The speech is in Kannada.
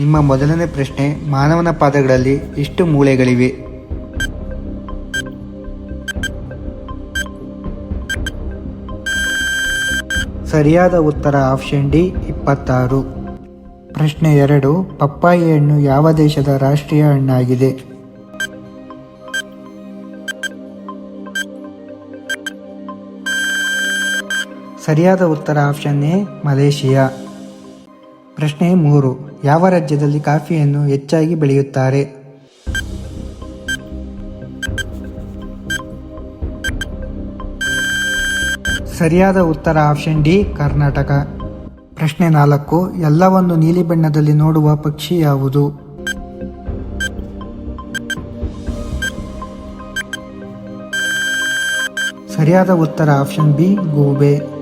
ನಿಮ್ಮ ಮೊದಲನೇ ಪ್ರಶ್ನೆ ಮಾನವನ ಪಾದಗಳಲ್ಲಿ ಎಷ್ಟು ಮೂಳೆಗಳಿವೆ? ಸರಿಯಾದ ಉತ್ತರ ಆಪ್ಷನ್ ಡಿ, ಇಪ್ಪತ್ತಾರು. ಪ್ರಶ್ನೆ ಎರಡು, ಪಪ್ಪಾಯಿ ಹಣ್ಣು ಯಾವ ದೇಶದ ರಾಷ್ಟ್ರೀಯ ಹಣ್ಣಾಗಿದೆ? ಸರಿಯಾದ ಉತ್ತರ ಆಪ್ಷನ್ ಎ, ಮಲೇಷಿಯಾ. ಪ್ರಶ್ನೆ ಮೂರು. ಯಾವ ರಾಜ್ಯದಲ್ಲಿ ಕಾಫಿಯನ್ನು ಹೆಚ್ಚಾಗಿ ಬೆಳೆಯುತ್ತಾರೆ? ಸರಿಯಾದ ಉತ್ತರ ಆಪ್ಷನ್ ಡಿ, ಕರ್ನಾಟಕ. ಪ್ರಶ್ನೆ ನಾಲ್ಕು. ಎಲ್ಲವನ್ನು ನೀಲಿ ಬಣ್ಣದಲ್ಲಿ ನೋಡುವ ಪಕ್ಷಿ ಯಾವುದು? ಸರಿಯಾದ ಉತ್ತರ ಆಪ್ಷನ್ ಬಿ, ಗೂಬೆ.